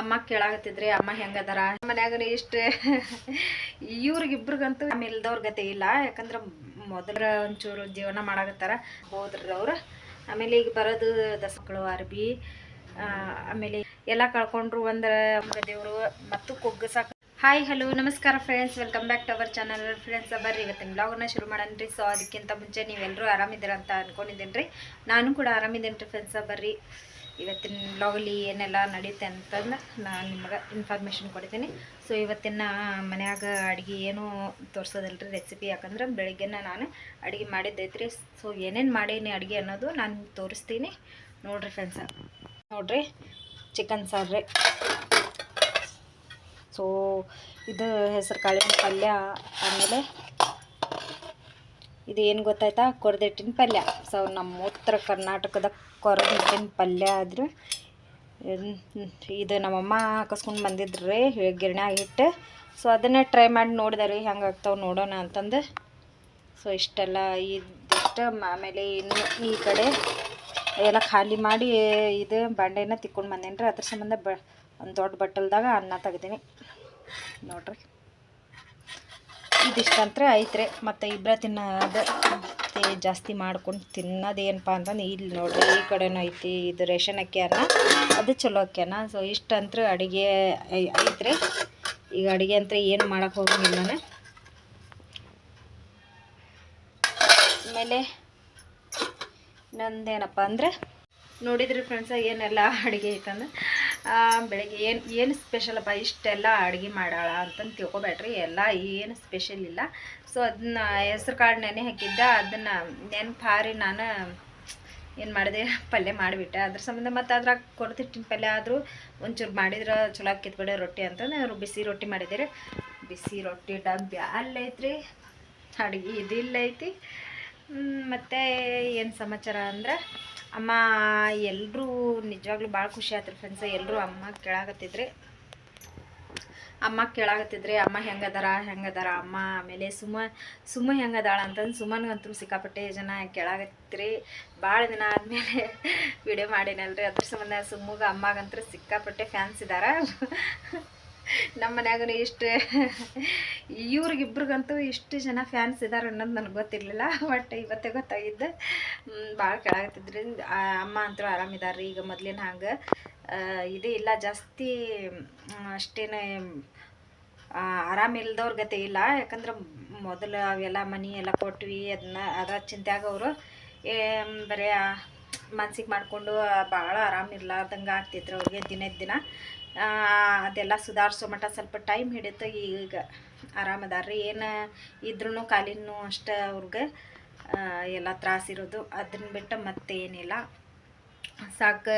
ಅಮ್ಮ ಕೇಳಾಗತ್ತಿದ್ರಿ ಅಮ್ಮ ಹೆಂಗದಾರ? ಮನ್ಯಾಗ ಇಷ್ಟ. ಇವ್ರಿಗಿಬ್ರಿಗಂತೂ ಇಲ್ದವ್ರ ಗತಿ ಇಲ್ಲ. ಯಾಕಂದ್ರೆ ಮೊದಲ ಒಂಚೂರು ಜೀವನ ಮಾಡಾಕತ್ತಾರ. ಹೋದ್ರಿ ಅವ್ರು ಆಮೇಲೆ ಈಗ ಬರೋದು ದಸಗಳು ಅರ್ಬಿ. ಆಮೇಲೆ ಎಲ್ಲ ಕಳ್ಕೊಂಡ್ರು ಅಂದ್ರೆ ದೇವರು ಮತ್ತು ಕುಗ್ಗಸಾಕ ಹಾಯ್ ಹಲೋ ನಮಸ್ಕಾರ friends welcome back to our channel friends ಬರ್ರಿ ಇವತ್ತಿನ ಬ್ಲಾಗ್ನ ಶುರು ಮಾಡನ್ರಿ. ಸೊ ಅದಕ್ಕಿಂತ ಮುಂಚೆ ನೀವೆಲ್ಲರೂ ಆರಾಮಿದ್ದೀರ ಅಂತ ಅನ್ಕೊಂಡಿದ್ದೀನಿ ರೀ ನಾನು ಕೂಡ ಆರಾಮಿದ್ದೀನಿ ರೀ ಫ್ರೆಂಡ್ಸ ಬರ್ರಿ. ಇವತ್ತಿನ ಬ್ಲಾಗಲ್ಲಿ ಏನೆಲ್ಲ ನಡೆಯುತ್ತೆ ಅಂತಂದು ನಾನು ನಿಮಗೆ ಇನ್ಫಾರ್ಮೇಷನ್ ಕೊಡ್ತೀನಿ. ಸೊ ಇವತ್ತಿನ ಮನ್ಯಾಗ ಅಡುಗೆ ಏನೂ ತೋರಿಸೋದಲ್ಲ ರೀ ರೆಸಿಪಿ ಯಾಕಂದ್ರೆ ಬೆಳಿಗ್ಗೆನ ನಾನು ಅಡುಗೆ ಮಾಡಿದ್ದೈತ್ರಿ. ಸೊ ಏನೇನು ಮಾಡೀನಿ ಅಡುಗೆ ಅನ್ನೋದು ನಾನು ತೋರಿಸ್ತೀನಿ. ನೋಡ್ರಿ ಫ್ರೆಂಡ್ಸ ನೋಡ್ರಿ ಚಿಕನ್ ಸಾರ್ರಿ ಸೊ ಇದು ಹೆಸರು ಕಾಳಿನ ಪಲ್ಯ ಆಮೇಲೆ ಇದು ಏನು ಗೊತ್ತಾಯ್ತಾ? ಕೊರದಿಟ್ಟಿನ ಪಲ್ಯ. ಸೊ ನಮ್ಮ ಉತ್ತರ ಕರ್ನಾಟಕದ ಕೊರದಿಟ್ಟಿನ ಪಲ್ಯ ಆದ್ರೆ ಇದು ನಮ್ಮಮ್ಮ ಹಾಕಸ್ಕೊಂಡು ಬಂದಿದ್ರು ರೀ ಗಿರ್ಣ್ಯಾಗ ಇಟ್ಟು ಸೊ ಅದನ್ನೇ ಟ್ರೈ ಮಾಡಿ ನೋಡಿದೆ ರೀ ಹೆಂಗೆ ಆಗ್ತಾವೆ ನೋಡೋಣ ಅಂತಂದು. ಸೊ ಇಷ್ಟೆಲ್ಲ ಇದಿಷ್ಟು. ಆಮೇಲೆ ಇನ್ನು ಈ ಕಡೆ ಎಲ್ಲ ಖಾಲಿ ಮಾಡಿ ಇದು ಬಾಂಡೆನ ತಿಕ್ಕೊಂಡು ಬಂದೇನಿ ರೀ ಅದ್ರ ಸಂಬಂಧ ಬ, ಒಂದು ದೊಡ್ಡ ಬಟ್ಟಲ್ದಾಗ ಅನ್ನ ತೆಗ್ದೀನಿ. ನೋಡ್ರಿ. ಇದಿಷ್ಟಂತ್ರ ಐತ್ರಿ. ಮತ್ತು ಇಬ್ಬರ ತಿನ್ನೋದು ಜಾಸ್ತಿ ಮಾಡ್ಕೊಂಡು ತಿನ್ನೋದೇನಪ್ಪ ಅಂತಂದು ಇಲ್ಲಿ ನೋಡ್ರಿ, ಈ ಕಡೆನೂ ಐತಿ, ಇದು ರೇಷನ್ ಅಕ್ಕಿ ಅನ್ನ, ಅದು ಚಲೋ ಅಕ್ಕಿ ಅನ್ನ. ಸೊ ಇಷ್ಟಂತ್ರ ಅಡುಗೆ ಐತ್ರಿ. ಈಗ ಅಡುಗೆ ಅಂತ ಏನು ಮಾಡೋಕೆ ಹೋಗಂಗಿಲ್ಲ ನಾನು ಆಮೇಲೆ ನಂದೇನಪ್ಪ ಅಂದರೆ, ನೋಡಿದ್ರಿ ಫ್ರೆಂಡ್ಸ ಏನೆಲ್ಲ ಅಡುಗೆ ಐತಂದ್ರೆ. ಬೆಳಗ್ಗೆ ಏನು ಏನು ಸ್ಪೆಷಲಪ್ಪ ಇಷ್ಟೆಲ್ಲ ಅಡುಗೆ ಮಾಡಾಳ ಅಂತಂದು ತಿಳ್ಕೊಬೇಡ್ರಿ. ಎಲ್ಲ ಏನು ಸ್ಪೆಷಲ್ ಇಲ್ಲ. ಸೊ ಅದನ್ನ ಹೆಸ್ರು ಕಾಳು ನೆನೆ ಹಾಕಿದ್ದ ಅದನ್ನು ನೆನಪು ಹಾರಿ ನಾನು ಏನು ಮಾಡಿದೆ, ಪಲ್ಯ ಮಾಡಿಬಿಟ್ಟೆ. ಅದ್ರ ಸಂಬಂಧ ಮತ್ತು ಅದ್ರಾಗ ಕೊರತಿಟ್ಟಿನ ಪಲ್ಯ ಆದರೂ ಒಂಚೂರು ಮಾಡಿದ್ರೆ ಚಲೋ ಆಕಿತ್ ಬಿಡಿ ರೊಟ್ಟಿ ಅಂತಂದು ಅವರು ಬಿಸಿ ರೊಟ್ಟಿ ಮಾಡಿದ್ದೀರಿ. ಬಿಸಿ ರೊಟ್ಟಿ ಡಬ್ಬಿ ಅಲ್ಲೈತ್ರಿ ಅಡುಗೆ ಇದಿಲ್ಲ ಐತಿ ಮತ್ತು ಏನು ಸಮಾಚಾರ ಅಂದ್ರೆ ಅಮ್ಮ ಎಲ್ಲರೂ ನಿಜವಾಗ್ಲೂ ಭಾಳ ಖುಷಿ ಆಯ್ತು ಫ್ರೆಂಡ್ಸ್ ಎಲ್ಲರೂ ಅಮ್ಮ ಕೇಳಾಕತ್ತಿದ್ರಿ. ಅಮ್ಮ ಕೇಳಾಕತ್ತಿದ್ರಿ, ಅಮ್ಮ ಹೆಂಗದಾರ ಹೆಂಗದಾರ, ಅಮ್ಮ ಆಮೇಲೆ ಸುಮ ಸುಮ್ಮ ಹೆಂಗದಾಳ ಅಂತಂದು ಸುಮ್ಮನಿಗಂತೂ ಸಿಕ್ಕಾಪಟ್ಟೆ ಜನ ಕೇಳಾಕತ್ತಿರಿ ಭಾಳ ದಿನ ಆದಮೇಲೆ ವಿಡಿಯೋ ಮಾಡೀನಲ್ರಿ. ಅದ್ರ ಸಂಬಂಧ ಸುಮ್ಮಗ ಅಮ್ಮಗಂತೂ ಸಿಕ್ಕಾಪಟ್ಟೆ ಫ್ಯಾನ್ಸ್ ಇದ್ದಾರೆ ನಮ್ಮ ಮನ್ಯಾಗೂ ಇಷ್ಟು ಇವ್ರಿಗಿಬ್ರಿಗಂತೂ ಇಷ್ಟು ಜನ ಫ್ಯಾನ್ಸ್ ಇದ್ದಾರೆ ಅನ್ನೋದು ನನಗೆ ಗೊತ್ತಿರಲಿಲ್ಲ. ಬಟ್ ಇವತ್ತೇ ಗೊತ್ತಾಗಿದ್ದು ಭಾಳ ಕೆಳಾಗತ್ತಿದ್ರಿ ಅಮ್ಮ ಅಂತೂ ಆರಾಮಿದಾರೆ ರೀ ಈಗ ಮೊದ್ಲಿನ ಹಂಗೆ. ಇದು ಇಲ್ಲ, ಜಾಸ್ತಿ ಅಷ್ಟೇನು ಆರಾಮಿಲ್ದವ್ರ ಗತೆ ಇಲ್ಲ. ಯಾಕಂದ್ರೆ ಮೊದಲು ಅವೆಲ್ಲ ಮನಿ ಎಲ್ಲ ಕೊಟ್ವಿ ಅದನ್ನ ಅದರ ಚಿಂತ್ಯಾಗ ಅವರು ಬರೀ ಮನ್ಸಿಗೆ ಮಾಡಿಕೊಂಡು ಭಾಳ ಆರಾಮಿರ್ಲಾರ್ದಂಗೆ ಆಗ್ತಿದ್ರು ಅವ್ರಿಗೆ ದಿನದ ದಿನ. ಅದೆಲ್ಲ ಸುಧಾರಿಸೋ ಮಟ್ಟ ಸ್ವಲ್ಪ ಟೈಮ್ ಹಿಡಿತು ಈಗ ಆರಾಮದಾರ್ರಿ ಏನು ಇದ್ರೂ ಕಾಲಿನೂ ಅಷ್ಟೇ ಅವ್ರಿಗೆ ಎಲ್ಲ ತ್ರಾಸಿರೋದು ಅದನ್ನ ಬಿಟ್ಟು ಮತ್ತೇನಿಲ್ಲ. ಸಾಕು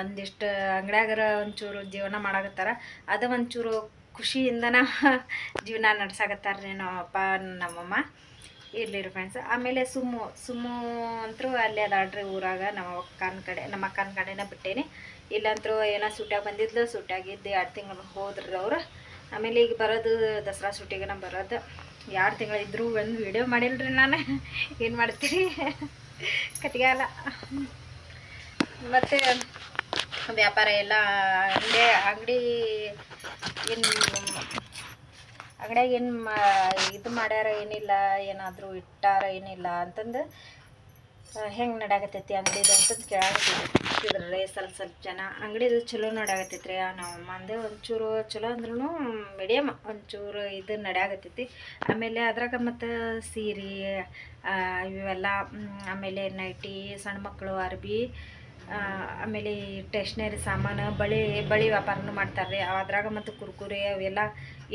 ಒಂದಿಷ್ಟು ಅಂಗಡ್ಯಾಗರ ಒಂಚೂರು ಜೀವನ ಮಾಡಾಕತ್ತಾರ. ಅದು ಒಂಚೂರು ಖುಷಿಯಿಂದನ ಜೀವನ ನಡ್ಸಾಕತ್ತಾರ್ರಿ ನಮ್ಮಪ್ಪ, ನಮ್ಮಮ್ಮ. ಇರಲಿರಿ ಫ್ರೆಂಡ್ಸ್ ಆಮೇಲೆ ಸುಮ್ಮು ಸುಮ್ಮು ಅಂತರೂ ಅಲ್ಲಿ ಅದಾಡ್ರಿ ಊರಾಗ, ನಮ್ಮ ಅಕ್ಕನ ಕಡೆ, ನಮ್ಮ ಅಕ್ಕನ ಕಡೆನ ಬಿಟ್ಟೇನಿ. ಇಲ್ಲಂತರೂ ಏನೋ ಸುಟ್ಯಾಗ ಬಂದಿದ್ಲು, ಸುಟ್ಯಾಗಿದ್ದು ಎರಡು ತಿಂಗಳು ಹೋದ್ರವ್ರು ಆಮೇಲೆ ಈಗ ಬರೋದು ದಸರಾ ಸುಟ್ಟಿಗೆನ ಬರೋದು. ಎರಡು ತಿಂಗಳು ಇದ್ರೂ ಒಂದು ವಿಡಿಯೋ ಮಾಡಿಲ್ರಿ ನಾನು. ಏನು ಮಾಡ್ತೀರಿ? ಕತಿಗಾಲ ಮತ್ತು ವ್ಯಾಪಾರ ಎಲ್ಲ ಅಂಗಡಿ ಅಂಗಡಿ ಏನು ಅಂಗಡಿಯಾಗ ಏನು ಮಾ ಇದು ಮಾಡ್ಯಾರ ಏನಿಲ್ಲ, ಏನಾದರೂ ಇಟ್ಟಾರ ಏನಿಲ್ಲ ಅಂತಂದು ಹೆಂಗೆ ನಡಾಕತ್ತೈತಿ ಅಂಗಡಿದು ಅಂತಂದು ರೀ ಸ್ವಲ್ಪ ಸ್ವಲ್ಪ ಜನ. ಅಂಗಡಿದು ಚಲೋ ನಡ್ಯಾಕತ್ತೈತಿ ರೀ ನಮ್ಮ ಅಂದೆ ಒಂಚೂರು ಚಲೋ ಅಂದ್ರೂ ಮೀಡಿಯಮ್ ಒಂಚೂರು ಇದು ನಡ್ಯಾಕತ್ತೈತಿ. ಆಮೇಲೆ ಅದ್ರಾಗ ಮತ್ತು ಸೀರೆ ಇವೆಲ್ಲ ಆಮೇಲೆ ನೈಟಿ, ಸಣ್ಣ ಮಕ್ಕಳು ಅರ್ಬಿ ಆಮೇಲೆ ಸ್ಟೇಷ್ನರಿ ಸಾಮಾನು, ಬಳಿ ಬಳಿ ವ್ಯಾಪಾರನೂ ಮಾಡ್ತಾರೆ ರೀ ಅದ್ರಾಗ ಮತ್ತು ಕುರ್ಕುರೆ ಅವೆಲ್ಲ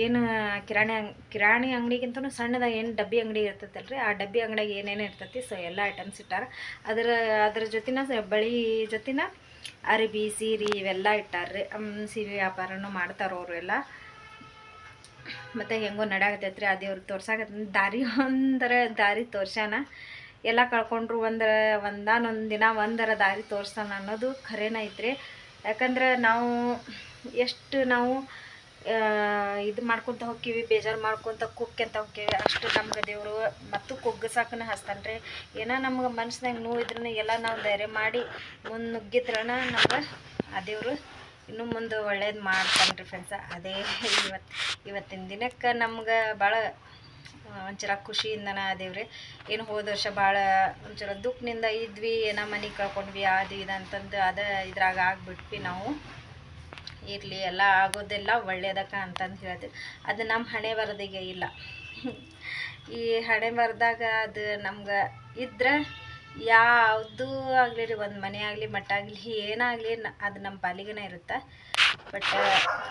ಏನು ಕಿರಾಣಿ ಅಂಗ್, ಕಿರಾಣಿ ಅಂಗಡಿಗಿಂತನೂ ಸಣ್ಣದಾಗ ಏನು ಡಬ್ಬಿ ಅಂಗಡಿ ಇರ್ತೈತಲ್ಲ ರೀ ಆ ಡಬ್ಬಿ ಅಂಗಡಿಯಾಗ ಏನೇನು ಇರ್ತೈತಿ, ಸೊ ಎಲ್ಲ ಐಟಮ್ಸ್ ಇಟ್ಟಾರ. ಅದರ, ಅದ್ರ ಜೊತಿನ ಬಳಿ ಜೊತಿನ ಅರಿಬಿ, ಸೀರೆ ಇವೆಲ್ಲ ಇಟ್ಟಾರ್ರಿ. ಸೀರೆ ವ್ಯಾಪಾರನೂ ಮಾಡ್ತಾರೆ ಅವರು ಎಲ್ಲ ಮತ್ತು ಹೆಂಗೋ ನಡೆಯಾಗತ್ತೈತ್ರಿ ಆ ದೇವ್ರಿಗೆ ತೋರ್ಸಾಕತ್ತ ದಾರಿ ಒಂದರ ದಾರಿ ತೋರ್ಸ್ಯಾನ. ಎಲ್ಲ ಕಳ್ಕೊಂಡ್ರು ಒಂದರ, ಒಂದಾನೊಂದು ದಿನ ಒಂದರ ದಾರಿ ತೋರ್ಸ್ತಾನ ಅನ್ನೋದು ಖರೇನ ಐತ್ರಿ. ಯಾಕಂದ್ರೆ ನಾವು ಎಷ್ಟು ನಾವು ಇದು ಮಾಡ್ಕೊತ ಹೋಗ್ತೀವಿ ಬೇಜಾರು ಮಾಡ್ಕೊತ ಕುಕ್ಕಂತ ಹೋಗ್ತೀವಿ ಅಷ್ಟು ನಮ್ಗೆ ದೇವರು ಮತ್ತು ಕುಗ್ಗಸಾಕನ ಹಚ್ತಾನೆ ರೀ. ಏನೋ ನಮ್ಗೆ ಮನ್ಸಿನಾಗ ನೋವು ಇದ್ರೂ ಎಲ್ಲ ನಾವು ಧೈರ್ಯ ಮಾಡಿ ಮುಂದೆ ನುಗ್ಗಿದ್ರನ ನಮ್ಗೆ ಆ ದೇವರು ಇನ್ನು ಮುಂದೆ ಒಳ್ಳೇದು ಮಾಡ್ತಾನೆ ರೀ ಫ್ರೆಂಡ್ಸ ಅದೇ ಇವತ್ತು ಇವತ್ತಿನ ದಿನಕ್ಕೆ ನಮ್ಗೆ ಭಾಳ ಒಂಚೂರ ಖುಷಿಯಿಂದನ ಅದೇವ್ರಿ ಏನು ಹೋದ ವರ್ಷ ಭಾಳ ಒಂಚೂರ ದುಃಖನಿಂದ ಇದ್ವಿ, ಏನೋ ಮನೆ ಕಳ್ಕೊಂಡ್ವಿ, ಅದು ಇದು ಅಂತಂದು ಅದ ಇದ್ರಾಗ ಆಗಿಬಿಟ್ವಿ ನಾವು. ಇರಲಿ, ಎಲ್ಲ ಆಗೋದೆಲ್ಲ ಒಳ್ಳೆಯದಕ್ಕ ಅಂತಂದು ಹೇಳ್ತೀವಿ ಅದು ನಮ್ಮ ಹಣೆ ಬರದಿಗೆ ಇಲ್ಲ. ಈ ಹಣೆ ಬರದಾಗ ಅದು ನಮ್ಗೆ ಇದ್ರೆ ಯಾವುದು ಆಗಲಿ ರೀ, ಒಂದು ಮನೆ ಆಗಲಿ ಮಟ್ಟ ಆಗಲಿ, ಏನಾಗಲಿ ಅದು ನಮ್ಮ ಪಾಲಿಗೆನೇ ಇರುತ್ತೆ. ಬಟ್,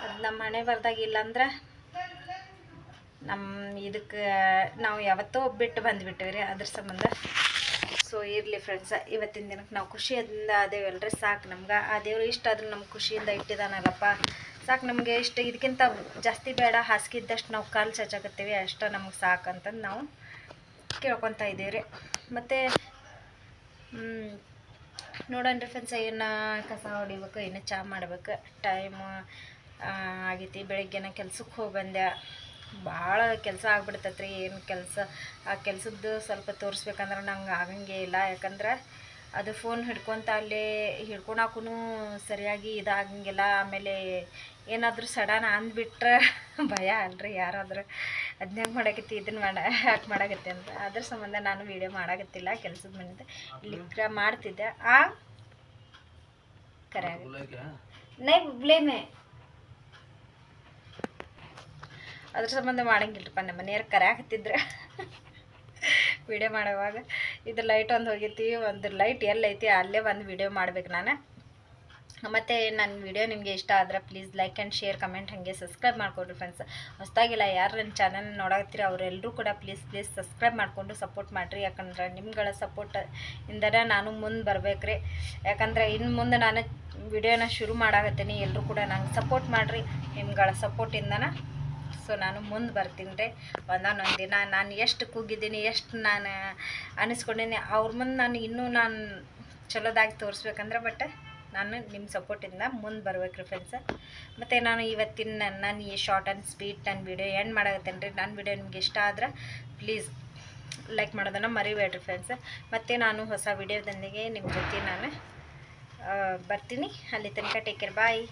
ಅದು ನಮ್ಮ ಹಣೆ ಬರ್ದಾಗ ಇಲ್ಲಾಂದ್ರೆ ನಮ್ಮ ಇದಕ್ಕೆ ನಾವು ಯಾವತ್ತೋ ಬಿಟ್ಟು ಬಂದುಬಿಟ್ಟಿವಿ ರೀ, ಅದ್ರ ಸಂಬಂಧ. ಸೊ ಇರಲಿ ಫ್ರೆಂಡ್ಸ ಇವತ್ತಿನ ದಿನಕ್ಕೆ ನಾವು ಖುಷಿಯಿಂದ ಅದೇವಲ್ರಿ ಸಾಕು ನಮ್ಗೆ. ಆ ದೇವರು ಇಷ್ಟ ಆದರೂ ನಮ್ಗೆ ಖುಷಿಯಿಂದ ಇಟ್ಟಿದ್ದಾನಲ್ಲಪ್ಪ ಸಾಕು ನಮಗೆ ಇಷ್ಟ ಇದಕ್ಕಿಂತ ಜಾಸ್ತಿ ಬೇಡ, ಹಾಸಿಗಿದ್ದಷ್ಟು ನಾವು ಕಾಲು ಚಚ್ಚಾಕತ್ತೀವಿ ಅಷ್ಟ ನಮ್ಗೆ ಸಾಕು ಅಂತಂದು ನಾವು ಕೇಳ್ಕೊತಾ ಇದ್ದೀವಿ ರೀ. ಮತ್ತು ನೋಡೋಣ ರೀ ಫ್ರೆಂಡ್ಸ ಏನು ಕಸ ಹೊಡಿಬೇಕು, ಏನು ಚಹಾ ಮಾಡ್ಬೇಕು ಟೈಮ್ ಆಗೈತಿ. ಬೆಳಗ್ಗೆನ ಕೆಲ್ಸಕ್ಕೆ ಹೋಗಿ ಬಂದೆ. ಭಾಳ ಕೆಲಸ ಆಗ್ಬಿಡ್ತೈತೆ ರೀ ಏನು ಕೆಲಸ? ಆ ಕೆಲಸದ್ದು ಸ್ವಲ್ಪ ತೋರಿಸ್ಬೇಕಂದ್ರೆ ನಂಗೆ ಆಗಂಗೆ ಇಲ್ಲ. ಯಾಕಂದ್ರೆ ಅದು ಫೋನ್ ಹಿಡ್ಕೊತ ಅಲ್ಲೇ ಹಿಡ್ಕೊಳಕ್ಕೂ ಸರಿಯಾಗಿ ಇದಾಗಂಗಿಲ್ಲ. ಆಮೇಲೆ ಏನಾದರೂ ಸಡನ್ ಅಂದ್ಬಿಟ್ರೆ ಭಯ ಅಲ್ರಿ. ಯಾರಾದರೂ ಅದನ್ನೇ ಮಾಡಾಕತ್ತಿ ಇದನ್ನು ಮಾಡ ಯಾಕೆ ಮಾಡಾಕತ್ತಿ ಅಂತ ಅದ್ರ ಸಂಬಂಧ ನಾನು ವೀಡಿಯೋ ಮಾಡಾಕತ್ತಿಲ್ಲ. ಕೆಲಸದ ಮನೆಯಿಂದ ಲಿಕ್ರ ಮಾಡ್ತಿದ್ದೆ. ಆ? ಕರೆ ನೈ ಬ್ಲೇಮೆ ಅದ್ರ ಸಂಬಂಧ ಮಾಡಂಗಿಲ್ಲಪ್ಪ ನಮ್ಮ ಮನೆಯವ್ರು ಕರೆಯಾಕತ್ತಿದ್ರೆ. ವಿಡಿಯೋ ಮಾಡೋವಾಗ ಇದು ಲೈಟ್ ಒಂದು ಹೋಗೈತಿ ಒಂದು ಲೈಟ್ ಎಲ್ಲೈತಿ ಅಲ್ಲೇ ಒಂದು ವಿಡಿಯೋ ಮಾಡ್ಬೇಕು ನಾನು. ಮತ್ತು ನನ್ನ ವಿಡಿಯೋ ನಿಮಗೆ ಇಷ್ಟ ಆದ್ರೆ please like and share, comment ಹಾಗೆ ಸಬ್ಸ್ಕ್ರೈಬ್ ಮಾಡ್ಕೊಡ್ರಿ ಫ್ರೆಂಡ್ಸ್. ಹೊಸ್ದಾಗಿಲ್ಲ ಯಾರು ನನ್ನ ಚಾನಲ್ ನೋಡಾಗ್ತೀರಿ ಅವರೆಲ್ಲರೂ ಕೂಡ ಪ್ಲೀಸ್ ಪ್ಲೀಸ್ ಸಬ್ಸ್ಕ್ರೈಬ್ ಮಾಡಿಕೊಂಡು ಸಪೋರ್ಟ್ ಮಾಡಿರಿ. ಯಾಕಂದ್ರೆ ನಿಮ್ಗಳ ಸಪೋರ್ಟ್ ಇಂದನೇ ನಾನು ಮುಂದೆ ಬರ್ಬೇಕ್ರಿ. ಯಾಕಂದ್ರೆ ಇನ್ನು ಮುಂದೆ ನಾನು ವಿಡಿಯೋನ ಶುರು ಮಾಡಾಕತ್ತೀನಿ. ಎಲ್ಲರೂ ಕೂಡ ನಂಗೆ ಸಪೋರ್ಟ್ ಮಾಡಿರಿ. ನಿಮ್ಗಳ ಸಪೋರ್ಟಿಂದನ ಸೊ ನಾನು ಮುಂದೆ ಬರ್ತೀನಿ ರೀ. ಒಂದೊಂದೊಂದು ದಿನ ನಾನು ಎಷ್ಟು ಕೂಗಿದ್ದೀನಿ, ಎಷ್ಟು ನಾನು ಅನಿಸ್ಕೊಂಡಿನಿ, ಅವ್ರ ಮುಂದೆ ನಾನು ಇನ್ನೂ ನಾನು ಚಲೋದಾಗಿ ತೋರಿಸ್ಬೇಕಂದ್ರೆ ಬಟ್ ನಾನು ನಿಮ್ಮ ಸಪೋರ್ಟಿಂದ ಮುಂದೆ ಬರ್ಬೇಕು ರೀ ಫ್ರೆಂಡ್ಸ ಮತ್ತು ನಾನು ಇವತ್ತಿನ ನಾನು ಈ ಶಾರ್ಟ್ ಆ್ಯಂಡ್ ಸ್ವೀಟ್ ನನ್ನ ವಿಡಿಯೋ ಎಂಡ್ ಮಾಡಾಕತ್ತೇನೆ ರೀ. ನನ್ನ ವಿಡಿಯೋ ನಿಮ್ಗೆ ಇಷ್ಟ ಆದ್ರೆ ಪ್ಲೀಸ್ ಲೈಕ್ ಮಾಡೋದನ್ನು ಮರಿಬೇಡ್ರಿ ಫ್ರೆಂಡ್ಸ್ ಮತ್ತು ನಾನು ಹೊಸ ವಿಡಿಯೋದೊಂದಿಗೆ ನಿಮ್ಮ ಜೊತೆ ನಾನು ಬರ್ತೀನಿ. ಅಲ್ಲಿ ತನಕ ಟೇಕ್ ಕೇರ್ ಬಾಯ್